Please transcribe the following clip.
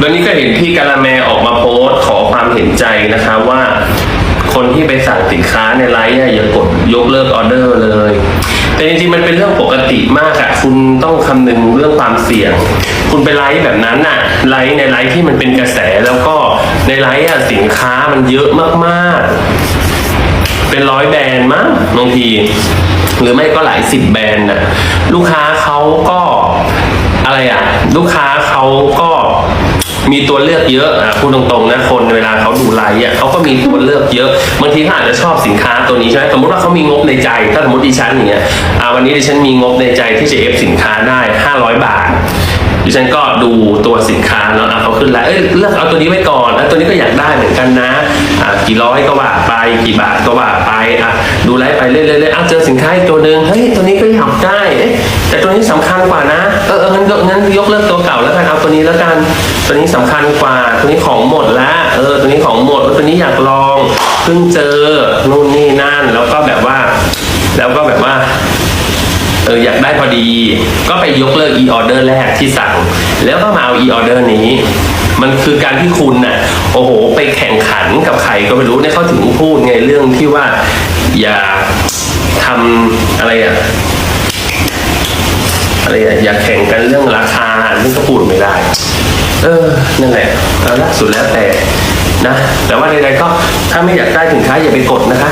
วันนี้ก็เห็นพี่กาละแมออกมาโพสต์ขอความเห็นใจนะคะว่าคนที่ไปสั่งสินค้าในไลฟ์อย่ากดยกเลิกออเดอร์เลย แต่จริงๆมันเป็นเรื่องปกติมากอะคุณต้องคำนึงเรื่องความเสี่ยง คุณไปไลฟ์แบบนั้นอะไลฟ์ในไลฟ์ที่มันเป็นกระแสแล้วก็ในไลฟ์อะสินค้ามันเยอะมากๆ เป็นร้อยแบรนด์มั้งบางทีหรือไม่ก็หลายสิบแบรนด์น่ะลูกค้าเขาก็อะไรอะลูกค้าเขาก็ มีตัวเลือกเยอะอะพูดตรงๆนะคนเวลาเขาดูไลฟ์อะเขาก็มีตัวเลือกเยอะบางทีเขาอาจจะชอบสินค้าตัวนี้ใช่ไหมสมมติว่าเขามีงบในใจ ถ้าสมมติดิฉันอย่างเงี้ยอ่าวันนี้ดิฉันมีงบในใจที่จะเอฟสินค้าได้ 500 บาทดิฉันก็ดูตัวสินค้าเนาะเขาขึ้นแล้วเอ้ยเลือกเอาตัวนี้ไว้ก่อนอะตัวนี้ก็อยากได้เหมือนกันนะอะกี่ร้อยก็ว่าไปกี่บาทก็ว่าไป ดูไลฟ์ไปเรื่อยๆเอยๆอะเจอสินค้าอีกตัวหนึ่งเฮ้ยตัวนี้ก็อยากได้เอ๊ะแต่ตัวนี้สำคัญกว่านะเออเอองั้นงั้นยกเลิกตัวเก่าแล้วกันเอาตัวนี้แล้วกันตัวนี้สำคัญกว่า ตัวนี้ของหมดแล้วเออตัวนี้ของหมดเออตัวนี้อยากลองเพิ่งเจอนู่นนี่นั่นแล้วก็แบบว่า แล้วก็แบบว่าเอออยากได้พอดี ก็ไปยกเลิก e order แรกที่สั่ง แล้วก็มาเอา e order นี้ มันคือการที่คุณน่ะโอ้โห ไปแข่งขันกับใครก็ไม่รู้เนี่ยเขาถึงพูดไงเรื่องที่ว่า อย่าทำอะไรอะอะไรอะอย่าแข่งกันเรื่องราคาเรื่องกระปุ่นไม่ได้ เออนั่นแหละแล้วสุดแล้วแต่นะ แต่ว่าใดๆก็ถ้าไม่อยากได้สินค้าอย่าไปกดนะคะ